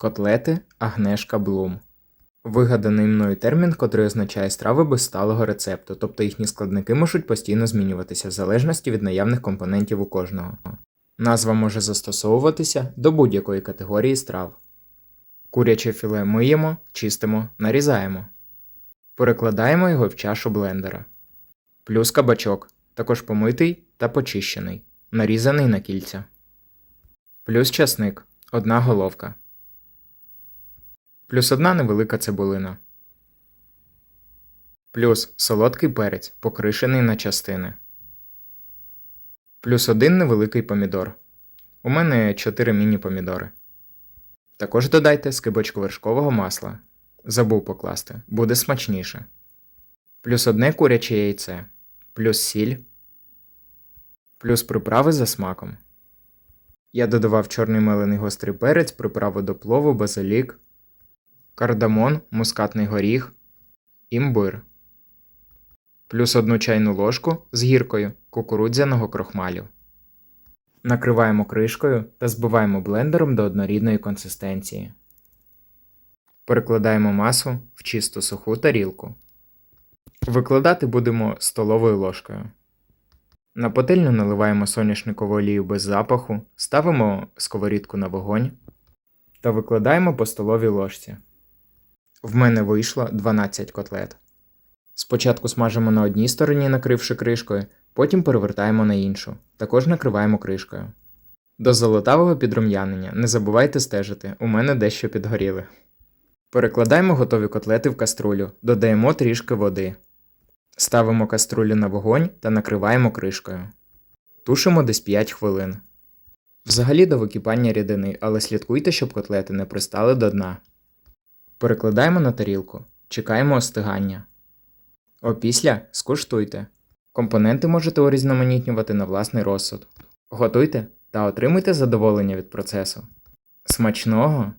Котлети Агнешка Блум. Вигаданий мною термін, котрий означає страви без сталого рецепту, тобто їхні складники можуть постійно змінюватися в залежності від наявних компонентів у кожного. Назва може застосовуватися до будь-якої категорії страв. Куряче філе миємо, чистимо, нарізаємо. Перекладаємо його в чашу блендера. Плюс кабачок, також помитий та почищений, нарізаний на кільця. Плюс часник, одна головка. Плюс одна невелика цибулина. Плюс солодкий перець, покришений на частини. Плюс один невеликий помідор. У мене 4 міні-помідори. Також додайте скибочку вершкового масла. Забув покласти, буде смачніше. Плюс одне куряче яйце. Плюс сіль. Плюс приправи за смаком. Я додавав чорний мелений гострий перець, приправу до плову, базилік, кардамон, мускатний горіх, імбир. Плюс одну чайну ложку з гіркою кукурудзяного крохмалю. Накриваємо кришкою та збиваємо блендером до однорідної консистенції. Перекладаємо масу в чисту суху тарілку. Викладати будемо столовою ложкою. На пательню наливаємо соняшникову олію без запаху, ставимо сковорідку на вогонь та викладаємо по столовій ложці. В мене вийшло 12 котлет. Спочатку смажимо на одній стороні, накривши кришкою, потім перевертаємо на іншу, також накриваємо кришкою. До золотавого підрум'янення не забувайте стежити, у мене дещо підгоріли. Перекладаємо готові котлети в каструлю, додаємо трішки води. Ставимо каструлю на вогонь та накриваємо кришкою. Тушимо десь 5 хвилин. Взагалі до википання рідини, але слідкуйте, щоб котлети не пристали до дна. Перекладаємо на тарілку. Чекаємо остигання. Опісля скуштуйте. Компоненти можете урізноманітнювати на власний розсуд. Готуйте та отримуйте задоволення від процесу. Смачного!